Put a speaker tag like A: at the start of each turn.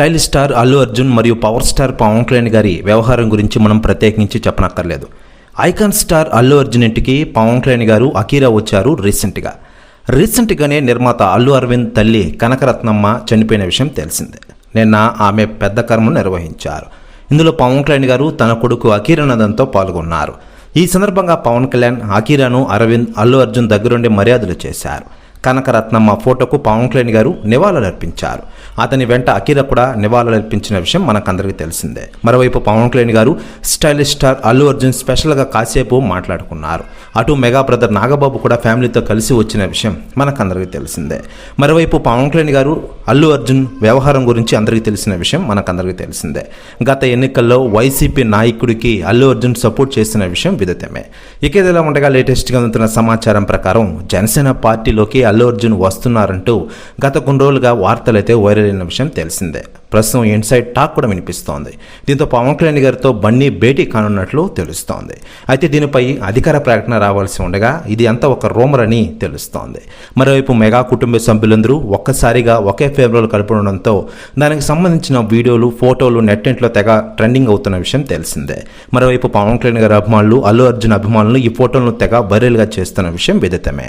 A: Style star Allu Arjun మరియు power star Pawan Kalyan గారి వ్యవహారం గురించి మనం ప్రత్యేకించి చెప్పనక్కర్లేదు. ఐకాన్ స్టార్ అల్లు అర్జున్ ఇంటికి పవన్ కళ్యాణ్ గారు అకీరా వచ్చారు రీసెంట్గా. రీసెంట్గానే నిర్మాత అల్లు అరవింద్ తల్లి కనకరత్నమ్మ చనిపోయిన విషయం తెలిసిందే. నిన్న ఆమె పెద్ద కర్మను నిర్వహించారు. ఇందులో పవన్ కళ్యాణ్ గారు తన కొడుకు అకీరానందంతో పాల్గొన్నారు. ఈ సందర్భంగా పవన్ కళ్యాణ్ అకీరాను అరవింద్ అల్లు అర్జున్ దగ్గరుండి మర్యాదలు చేశారు. కనకరత్నమ్మ ఫోటోకు పవన్ కళ్యాణ్ గారు నివాళులర్పించారు. అతని వెంట అఖిల కూడా నివాళులర్పించిన విషయం మనకందరికీ తెలిసిందే. మరోవైపు పవన్ కళ్యాణ్ గారు స్టైలిష్ స్టార్ అల్లు అర్జున్ స్పెషల్గా కాసేపు మాట్లాడుకున్నారు. అటు మెగా బ్రదర్ నాగబాబు కూడా ఫ్యామిలీతో కలిసి వచ్చిన విషయం మనకందరికీ తెలిసిందే. మరోవైపు పవన్ కళ్యాణ్ గారు అల్లు అర్జున్ వ్యవహారం గురించి అందరికీ తెలిసిన విషయం మనకందరికీ తెలిసిందే. గత ఎన్నికల్లో వైసీపీ నాయకుడికి అల్లు అర్జున్ సపోర్ట్ చేసిన విషయం విదితమే. ఇక ఇదిలా ఉండగా లేటెస్ట్గా అందుతున్న సమాచారం ప్రకారం జనసేన పార్టీలోకి అల్లు అర్జున్ వస్తున్నారంటూ గత కొన్ని రోజులుగా వార్తలైతే వైరల్ అయిన విషయం తెలిసిందే. ప్రస్తుతం ఇన్సైడ్ టాక్ కూడా వినిపిస్తోంది. దీంతో పవన్ కళ్యాణ్ గారితో బన్నీ భేటీ కానున్నట్లు తెలుస్తోంది. అయితే దీనిపై అధికార ప్రకటన రావాల్సి ఉండగా ఇది అంతా ఒక రూమర్ అని తెలుస్తోంది. మరోవైపు మెగా కుటుంబ సభ్యులందరూ ఒక్కసారిగా ఒకే ఫేవరల్ కలుపుకోవడంతో దానికి సంబంధించిన వీడియోలు ఫోటోలు నెట్టింట్లో తెగ ట్రెండింగ్ అవుతున్న విషయం తెలిసిందే. మరోవైపు పవన్ కళ్యాణ్ గారి అభిమానులు అల్లు అర్జున్ అభిమానులు ఈ ఫోటోలను తెగ వైరల్గా చేస్తున్న విషయం విదితమే.